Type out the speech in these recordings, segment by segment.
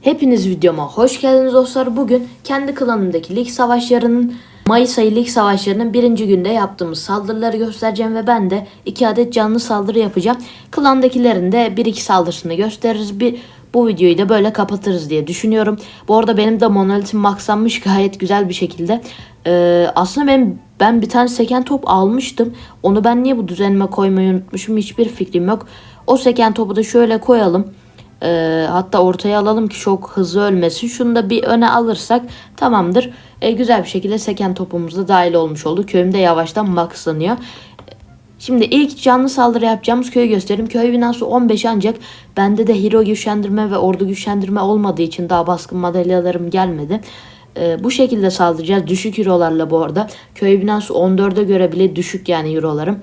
Hepiniz videoma hoş geldiniz dostlar. Bugün kendi klanımdaki lig savaşlarının Mayıs ayı lig savaşlarının birinci günde yaptığımız saldırıları göstereceğim ve ben de iki adet canlı saldırı yapacağım. Klandakilerin de bir iki saldırısını gösteririz. Bir bu videoyu da böyle kapatırız diye düşünüyorum. Bu arada benim de monolitim maxlanmış gayet güzel bir şekilde. Ee, aslında ben ben bir tane seken top almıştım. Onu ben niye bu düzenime koymayı unutmuşum hiçbir fikrim yok. O seken topu da şöyle koyalım. Ee, hatta ortaya alalım ki çok hızlı ölmesin. Şunu da bir öne alırsak tamamdır. Ee, güzel bir şekilde seken topumuz da dahil olmuş oldu. Köyümde yavaştan maxlanıyor. Şimdi ilk canlı saldırı yapacağımız köyü göstereyim. Köy binası 15 ancak bende de hero güçlendirme ve ordu güçlendirme olmadığı için daha baskın madalyalarım gelmedi. Ee, bu şekilde saldıracağız. Düşük hero'larla bu arada. Köy binası 14'e göre bile düşük yani hero'larım.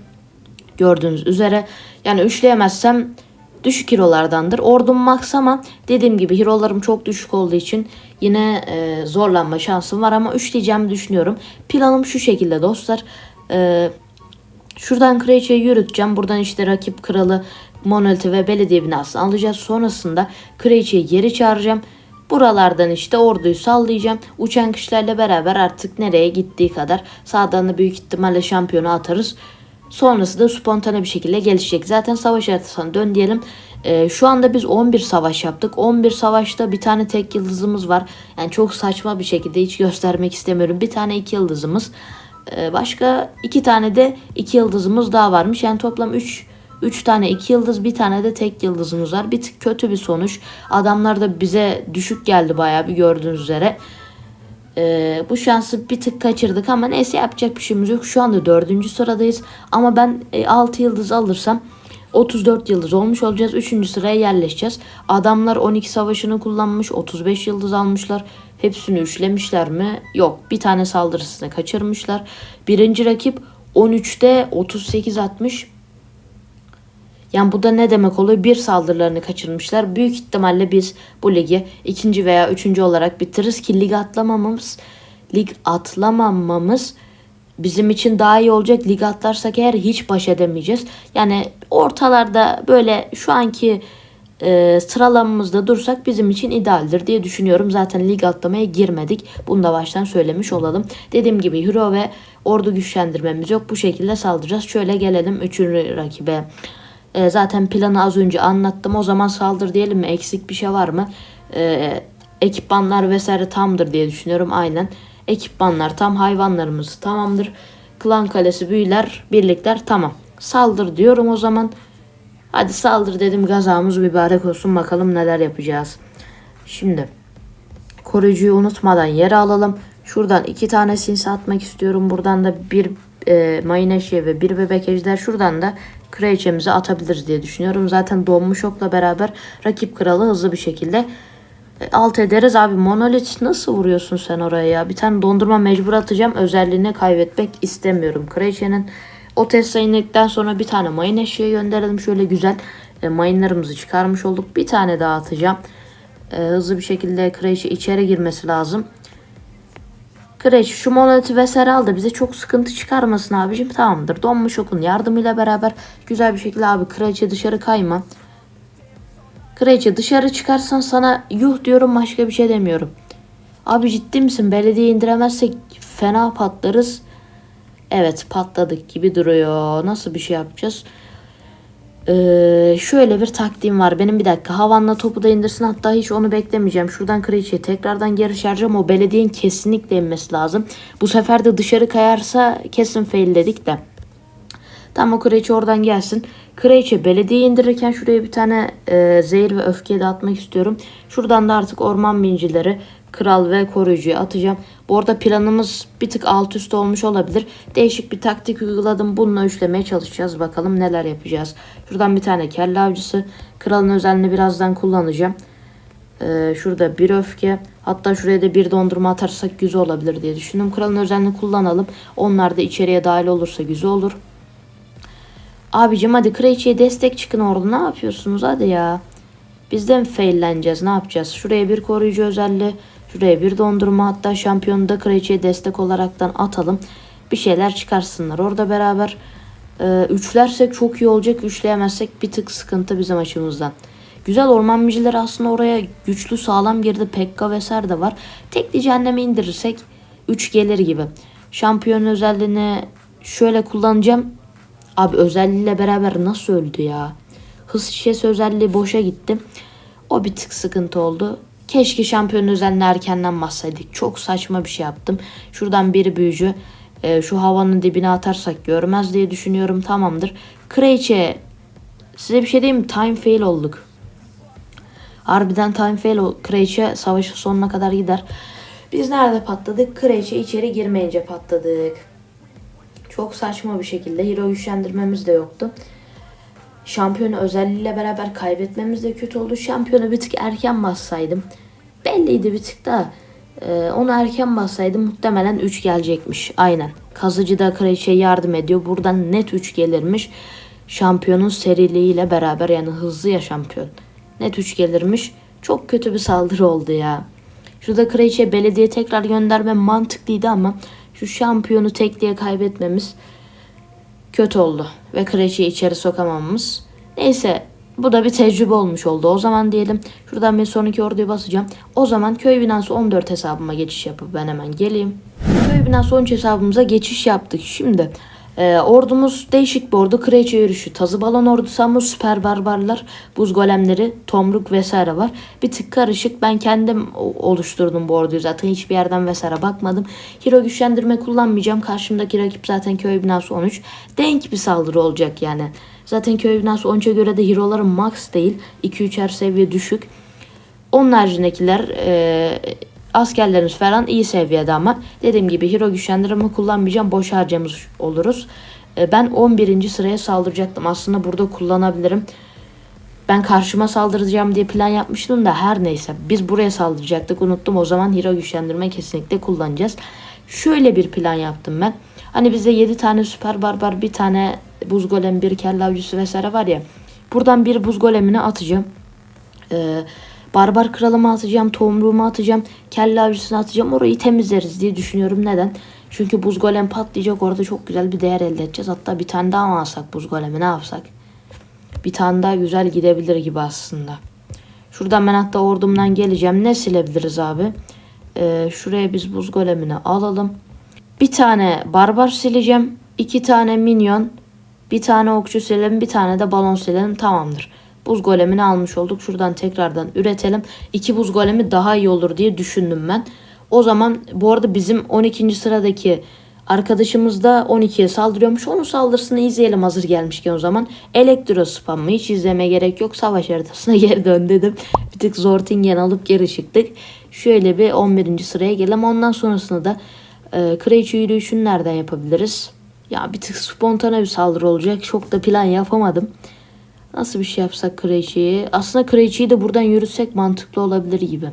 Gördüğünüz üzere. Yani üçleyemezsem düşük hero'lardandır. Ordum max ama dediğim gibi hero'larım çok düşük olduğu için yine e, zorlanma şansım var ama üçleyeceğimi düşünüyorum. Planım şu şekilde dostlar. Eee Şuradan kraliçeyi yürüteceğim. Buradan işte rakip kralı monoliti ve belediye binasını alacağız. Sonrasında kraliçeyi geri çağıracağım. Buralardan işte orduyu sallayacağım. Uçan kişilerle beraber artık nereye gittiği kadar sağdan da büyük ihtimalle şampiyonu atarız. Sonrası da spontane bir şekilde gelişecek. Zaten savaş haritasına dön diyelim. Ee, şu anda biz 11 savaş yaptık. 11 savaşta bir tane tek yıldızımız var. Yani çok saçma bir şekilde hiç göstermek istemiyorum. Bir tane iki yıldızımız. Ee, başka iki tane de iki yıldızımız daha varmış. Yani toplam 3 3 tane iki yıldız bir tane de tek yıldızımız var. Bir tık kötü bir sonuç. Adamlar da bize düşük geldi bayağı bir gördüğünüz üzere. Ee, bu şansı bir tık kaçırdık ama neyse yapacak bir şeyimiz yok. Şu anda dördüncü sıradayız. Ama ben e, 6 yıldız alırsam 34 yıldız olmuş olacağız. 3. sıraya yerleşeceğiz. Adamlar 12 savaşını kullanmış. 35 yıldız almışlar. Hepsini üçlemişler mi? Yok. Bir tane saldırısını kaçırmışlar. Birinci rakip 13'te 38 atmış. Yani bu da ne demek oluyor? Bir saldırılarını kaçırmışlar. Büyük ihtimalle biz bu ligi ikinci veya üçüncü olarak bitiririz ki lig atlamamamız lig atlamamamız bizim için daha iyi olacak. Lig atlarsak eğer hiç baş edemeyeceğiz. Yani ortalarda böyle şu anki e, sıralamamızda dursak bizim için idealdir diye düşünüyorum. Zaten lig atlamaya girmedik. Bunu da baştan söylemiş olalım. Dediğim gibi hero ve ordu güçlendirmemiz yok. Bu şekilde saldıracağız. Şöyle gelelim 3. rakibe. E, zaten planı az önce anlattım. O zaman saldır diyelim mi? Eksik bir şey var mı? E, ekipmanlar vesaire tamdır diye düşünüyorum. Aynen. Ekipmanlar tam hayvanlarımız tamamdır. Klan kalesi büyüler birlikler tamam. Saldır diyorum o zaman. Hadi saldır dedim gazamız mübarek olsun bakalım neler yapacağız. Şimdi koruyucuyu unutmadan yere alalım. Şuradan iki tane sinsi atmak istiyorum. Buradan da bir e, mayneşe ve bir bebek ejder. Şuradan da kraliçemizi atabiliriz diye düşünüyorum. Zaten donmuş okla beraber rakip kralı hızlı bir şekilde e, alt ederiz. Abi monolit nasıl vuruyorsun sen oraya ya? Bir tane dondurma mecbur atacağım. Özelliğini kaybetmek istemiyorum. Kraliçenin o Tesla indikten sonra bir tane mayın eşeğe gönderelim. Şöyle güzel e, mayınlarımızı çıkarmış olduk. Bir tane daha atacağım. E, hızlı bir şekilde kraliçe içeri girmesi lazım. Kraliçe şu monoliti vesaire al da bize çok sıkıntı çıkarmasın abicim. Tamamdır. Donmuş okun yardımıyla beraber güzel bir şekilde abi kraliçe dışarı kayma. Kraliçe dışarı çıkarsan sana yuh diyorum başka bir şey demiyorum. Abi ciddi misin? Belediye indiremezsek fena patlarız. Evet patladık gibi duruyor. Nasıl bir şey yapacağız? Ee, şöyle bir taktiğim var. Benim bir dakika havanla topu da indirsin. Hatta hiç onu beklemeyeceğim. Şuradan kraliçeyi tekrardan geri çağıracağım. O belediyenin kesinlikle inmesi lazım. Bu sefer de dışarı kayarsa kesin fail dedik de. Tam o kraliçe oradan gelsin. Kraliçe belediye indirirken şuraya bir tane e, zehir ve öfke de atmak istiyorum. Şuradan da artık orman bincileri, kral ve koruyucuyu atacağım. Bu arada planımız bir tık alt üst olmuş olabilir. Değişik bir taktik uyguladım. Bununla üçlemeye çalışacağız. Bakalım neler yapacağız. Şuradan bir tane kelle avcısı. Kralın özelliğini birazdan kullanacağım. Ee, şurada bir öfke. Hatta şuraya da bir dondurma atarsak güzel olabilir diye düşündüm. Kralın özelliğini kullanalım. Onlar da içeriye dahil olursa güzel olur. Abicim hadi kraliçeye destek çıkın orada. Ne yapıyorsunuz hadi ya. Bizden failleneceğiz. Ne yapacağız? Şuraya bir koruyucu özelliği. Şuraya bir dondurma hatta şampiyonu da kraliçeye destek olaraktan atalım. Bir şeyler çıkarsınlar. Orada beraber e, üçlersek çok iyi olacak. Üçleyemezsek bir tık sıkıntı bizim açımızdan. Güzel orman büyücüleri aslında oraya güçlü sağlam girdi. Pekka vesaire de var. Tekli cehennemi indirirsek 3 gelir gibi. Şampiyon özelliğini şöyle kullanacağım. Abi özelliğiyle beraber nasıl öldü ya? Hız şişesi özelliği boşa gitti. O bir tık sıkıntı oldu. Keşke şampiyon özelliğini erkenden bassaydık. Çok saçma bir şey yaptım. Şuradan bir büyücü e, şu havanın dibine atarsak görmez diye düşünüyorum. Tamamdır. Kraliçe size bir şey diyeyim mi? Time fail olduk. Harbiden time fail o. Kraliçe savaşı sonuna kadar gider. Biz nerede patladık? Kraliçe içeri girmeyince patladık. Çok saçma bir şekilde hero güçlendirmemiz de yoktu. Şampiyonu özelliğiyle beraber kaybetmemiz de kötü oldu. Şampiyonu bir tık erken bassaydım. Belliydi bir tık da. Ee, onu erken bassaydım muhtemelen 3 gelecekmiş. Aynen. Kazıcı da kraliçeye yardım ediyor. Buradan net 3 gelirmiş. Şampiyonun seriliğiyle beraber yani hızlı ya şampiyon. Net 3 gelirmiş. Çok kötü bir saldırı oldu ya. Şurada kraliçeye belediye tekrar gönderme mantıklıydı ama şu şampiyonu tekliğe kaybetmemiz kötü oldu. Ve kraliçeyi içeri sokamamamız. Neyse bu da bir tecrübe olmuş oldu. O zaman diyelim şuradan bir sonraki orduyu basacağım. O zaman köy binası 14 hesabıma geçiş yapıp ben hemen geleyim. Köy binası 13 hesabımıza geçiş yaptık. Şimdi e, ordumuz değişik bir ordu. Kraliçe yürüyüşü, tazı balon ordusu ama süper barbarlar, buz golemleri, tomruk vesaire var. Bir tık karışık. Ben kendim oluşturdum bu orduyu zaten. Hiçbir yerden vesaire bakmadım. Hero güçlendirme kullanmayacağım. Karşımdaki rakip zaten köy binası 13. Denk bir saldırı olacak yani. Zaten köy binası 13'e göre de hero'ların max değil. 2-3'er seviye düşük. Onun haricindekiler e, askerlerimiz falan iyi seviyede ama dediğim gibi hero güçlendirme kullanmayacağım. Boş harcamış oluruz. E, ben 11. sıraya saldıracaktım. Aslında burada kullanabilirim. Ben karşıma saldıracağım diye plan yapmıştım da her neyse. Biz buraya saldıracaktık unuttum. O zaman hero güçlendirme kesinlikle kullanacağız. Şöyle bir plan yaptım ben. Hani bizde 7 tane süper barbar, bir tane buz golem, bir kelle avcısı vesaire var ya. Buradan bir buz golemini atacağım. Ee, barbar kralımı atacağım, tohumruğumu atacağım, kelle avcısını atacağım. Orayı temizleriz diye düşünüyorum. Neden? Çünkü buz golem patlayacak. Orada çok güzel bir değer elde edeceğiz. Hatta bir tane daha mı alsak buz golemi ne yapsak? Bir tane daha güzel gidebilir gibi aslında. Şuradan ben hatta ordumdan geleceğim. Ne silebiliriz abi? Ee, şuraya biz buz golemini alalım. Bir tane barbar sileceğim. iki tane minyon. Bir tane okçu silelim. Bir tane de balon silelim. Tamamdır. Buz golemini almış olduk. Şuradan tekrardan üretelim. İki buz golemi daha iyi olur diye düşündüm ben. O zaman bu arada bizim 12. sıradaki arkadaşımız da 12'ye saldırıyormuş. Onun saldırısını izleyelim hazır gelmişken o zaman. Elektro spamı hiç izleme gerek yok. Savaş haritasına geri dön dedim. Bir tık Zortingen alıp geri çıktık. Şöyle bir 11. sıraya gelelim. Ondan sonrasında da e, Kraliçe yürüyüşünü nereden yapabiliriz? Ya bir tık spontane bir saldırı olacak. Çok da plan yapamadım. Nasıl bir şey yapsak kraliçeyi? Aslında kraliçeyi de buradan yürütsek mantıklı olabilir gibi.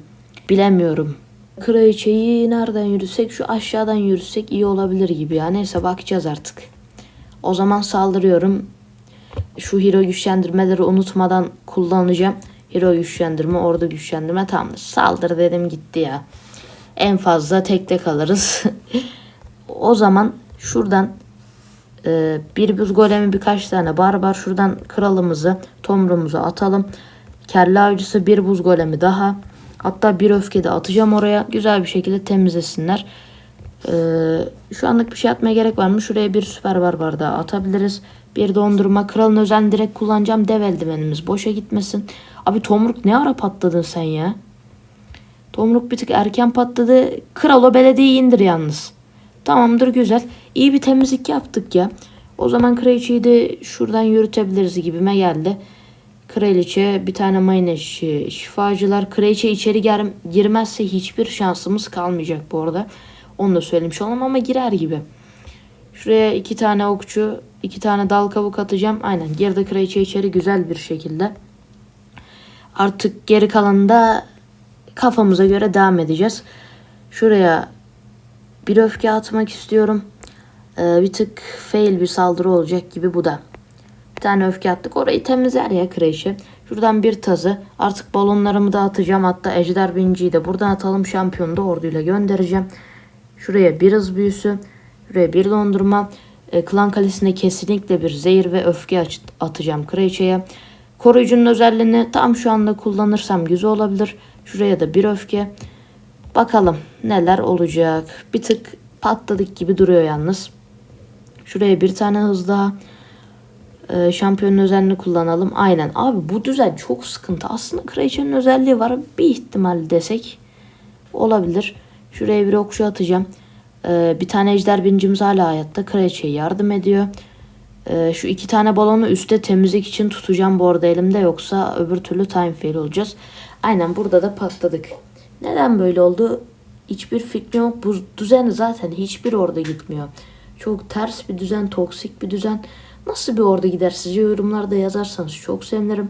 Bilemiyorum. Kraliçeyi nereden yürütsek? Şu aşağıdan yürütsek iyi olabilir gibi ya. Neyse bakacağız artık. O zaman saldırıyorum. Şu hero güçlendirmeleri unutmadan kullanacağım. Hero güçlendirme, ordu güçlendirme tamamdır. Saldır dedim gitti ya. En fazla tekte kalırız. o zaman şuradan ee, bir buz golemi birkaç tane barbar şuradan kralımızı tomrumuzu atalım. Kelle avcısı bir buz golemi daha. Hatta bir öfke de atacağım oraya. Güzel bir şekilde temizlesinler. Ee, şu anlık bir şey atmaya gerek var mı? Şuraya bir süper barbar daha atabiliriz. Bir dondurma. Kralın özelini direkt kullanacağım. Dev eldivenimiz boşa gitmesin. Abi tomruk ne ara patladın sen ya? Tomruk bir tık erken patladı. Kral o belediyeyi indir yalnız. Tamamdır güzel. İyi bir temizlik yaptık ya. O zaman kraliçeyi de şuradan yürütebiliriz gibime geldi. Kraliçe bir tane mayın eşi, şifacılar. Kraliçe içeri gir girmezse hiçbir şansımız kalmayacak bu arada. Onu da söylemiş olalım ama girer gibi. Şuraya iki tane okçu, iki tane dal kavuk atacağım. Aynen girdi kraliçe içeri güzel bir şekilde. Artık geri kalanında kafamıza göre devam edeceğiz. Şuraya bir öfke atmak istiyorum. Ee, bir tık fail bir saldırı olacak gibi bu da. Bir tane öfke attık. Orayı temizler ya kraliçe. Şuradan bir tazı. Artık balonlarımı da atacağım. Hatta ejder binciyi de buradan atalım. Şampiyonu da orduyla göndereceğim. Şuraya bir hız büyüsü. Şuraya bir dondurma. Ee, klan kalesine kesinlikle bir zehir ve öfke atacağım kraliçeye. Koruyucunun özelliğini tam şu anda kullanırsam güzel olabilir. Şuraya da bir öfke. Bakalım neler olacak. Bir tık patladık gibi duruyor yalnız. Şuraya bir tane hız daha. Ee, şampiyonun özelliğini kullanalım. Aynen. Abi bu düzen çok sıkıntı. Aslında kraliçenin özelliği var. Bir ihtimal desek olabilir. Şuraya bir okçu atacağım. Ee, bir tane ejder bincimiz hala hayatta. Kraliçeye yardım ediyor. Ee, şu iki tane balonu üstte temizlik için tutacağım bu arada elimde. Yoksa öbür türlü time fail olacağız. Aynen burada da patladık. Neden böyle oldu? Hiçbir fikrim yok. Bu düzen zaten hiçbir orada gitmiyor. Çok ters bir düzen, toksik bir düzen. Nasıl bir orada gider sizce yorumlarda yazarsanız çok sevinirim.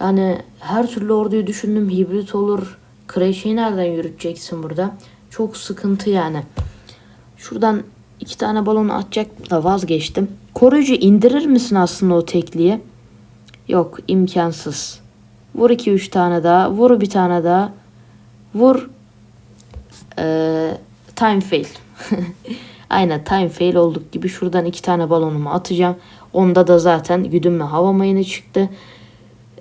Yani her türlü orduyu düşündüm. Hibrit olur. Crash'i nereden yürüteceksin burada? Çok sıkıntı yani. Şuradan iki tane balonu atacak da vazgeçtim. Koruyucu indirir misin aslında o tekliği? Yok imkansız. Vur iki üç tane daha. Vur bir tane daha. Vur. Ee, time fail. Aynen time fail olduk gibi. Şuradan iki tane balonumu atacağım. Onda da zaten güdümle hava mayını çıktı.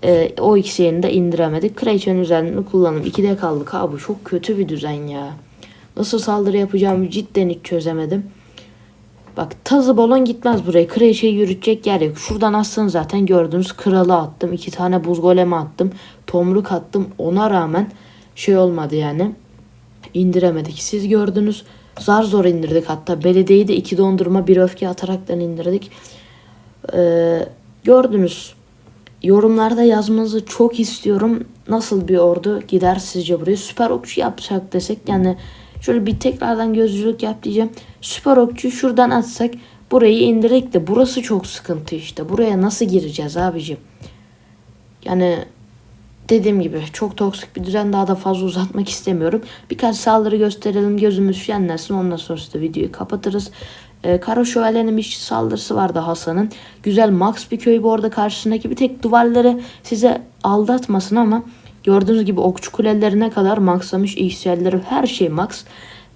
Ee, o ikisini de indiremedik. Kraliçenin üzerinde kullanım. İkide kaldık abi. Çok kötü bir düzen ya. Nasıl saldırı yapacağımı cidden hiç çözemedim. Bak tazı balon gitmez buraya. Kraliçeyi yürütecek yer yok. Şuradan aslında zaten gördüğünüz kralı attım. iki tane buz golemi attım. Tomruk attım. Ona rağmen şey olmadı yani. İndiremedik. Siz gördünüz. Zar zor indirdik hatta. Belediyeyi de iki dondurma bir öfke ataraktan indirdik. Ee, gördünüz. Yorumlarda yazmanızı çok istiyorum. Nasıl bir ordu gider sizce buraya? Süper okçu yapacak desek yani şöyle bir tekrardan gözcülük yap diyeceğim. Süper okçu şuradan atsak burayı indirek de burası çok sıkıntı işte. Buraya nasıl gireceğiz abicim? Yani dediğim gibi çok toksik bir düzen daha da fazla uzatmak istemiyorum. Birkaç saldırı gösterelim gözümüz şenlensin ondan sonra da videoyu kapatırız. Ee, Kara Şövalye'nin bir saldırısı vardı Hasan'ın. Güzel Max bir köy bu arada karşısındaki bir tek duvarları size aldatmasın ama gördüğünüz gibi okçu kulelerine kadar maxlamış ihsiyerleri her şey max.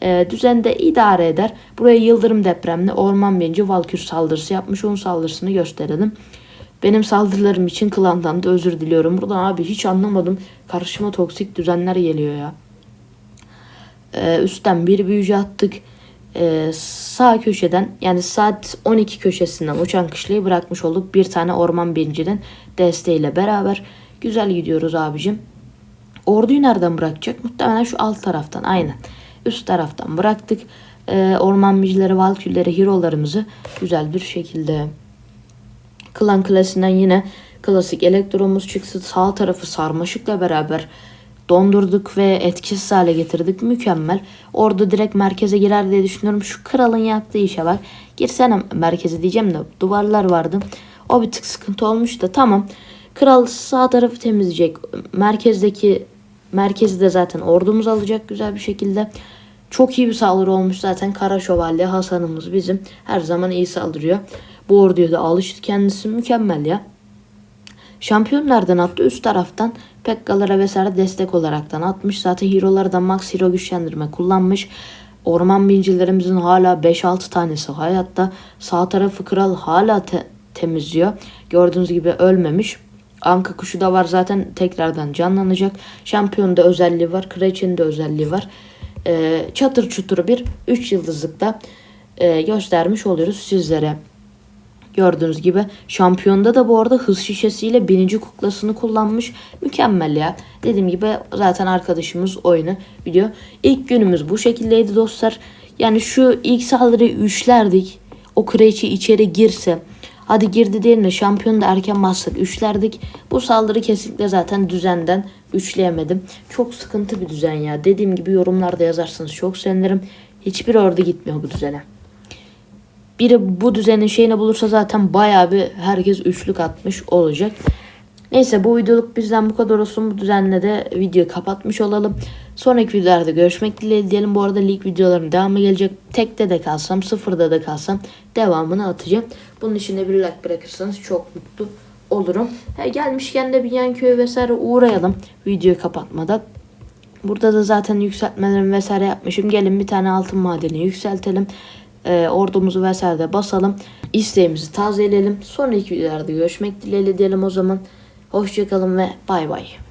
Ee, düzende idare eder. Buraya yıldırım depremli orman birinci Valkür saldırısı yapmış. Onun saldırısını gösterelim. Benim saldırılarım için klandan da özür diliyorum. Buradan abi hiç anlamadım. Karşıma toksik düzenler geliyor ya. Ee, üstten bir büyücü attık. Ee, sağ köşeden yani saat 12 köşesinden uçan kışlayı bırakmış olduk. Bir tane orman birincinin desteğiyle beraber. Güzel gidiyoruz abicim. Orduyu nereden bırakacak? Muhtemelen şu alt taraftan aynen. Üst taraftan bıraktık. Ee, orman bicileri, valkülleri, hero'larımızı güzel bir şekilde Klan klasinden yine klasik elektromuz çıktı. Sağ tarafı sarmaşıkla beraber dondurduk ve etkisiz hale getirdik. Mükemmel. Orada direkt merkeze girer diye düşünüyorum. Şu kralın yaptığı işe bak. Girsene merkeze diyeceğim de duvarlar vardı. O bir tık sıkıntı olmuş da tamam. Kral sağ tarafı temizleyecek. Merkezdeki merkezi de zaten ordumuz alacak güzel bir şekilde. Çok iyi bir saldırı olmuş zaten. Kara Şövalye Hasan'ımız bizim her zaman iyi saldırıyor. Bu orduya da alıştı kendisi mükemmel ya. Şampiyon nereden attı? Üst taraftan Pekkalara vesaire destek olaraktan atmış. Zaten hero'ları da max hero güçlendirme kullanmış. Orman bincilerimizin hala 5-6 tanesi hayatta. Sağ tarafı kral hala te- temizliyor. Gördüğünüz gibi ölmemiş. Anka kuşu da var zaten tekrardan canlanacak. Şampiyonun da özelliği var. Kraliçenin de özelliği var. Ee, çatır çutur bir 3 yıldızlıkta e, göstermiş oluyoruz sizlere. Gördüğünüz gibi şampiyonda da bu arada hız şişesiyle birinci kuklasını kullanmış. Mükemmel ya. Dediğim gibi zaten arkadaşımız oyunu biliyor. İlk günümüz bu şekildeydi dostlar. Yani şu ilk saldırıyı üçlerdik. O kraliçe içeri girse. Hadi girdi diyelim de şampiyonu da erken bassak üçlerdik. Bu saldırı kesinlikle zaten düzenden üçleyemedim. Çok sıkıntı bir düzen ya. Dediğim gibi yorumlarda yazarsanız çok sevinirim. Hiçbir orada gitmiyor bu düzene. Biri bu düzenin şeyini bulursa zaten bayağı bir herkes üçlük atmış olacak. Neyse bu videoluk bizden bu kadar olsun. Bu düzenle de videoyu kapatmış olalım. Sonraki videolarda görüşmek dileğiyle diyelim. Bu arada lig videolarım devamı gelecek. Tekte de kalsam, sıfırda da kalsam devamını atacağım. Bunun için de bir like bırakırsanız çok mutlu olurum. Ha, gelmişken de bir yan köye vesaire uğrayalım videoyu kapatmadan. Burada da zaten yükseltmelerimi vesaire yapmışım. Gelin bir tane altın madeni yükseltelim. Ee, ordumuzu vesaire basalım. İsteğimizi tazeleyelim. Sonraki videolarda görüşmek dileğiyle diyelim o zaman. Hoşçakalın ve bay bay.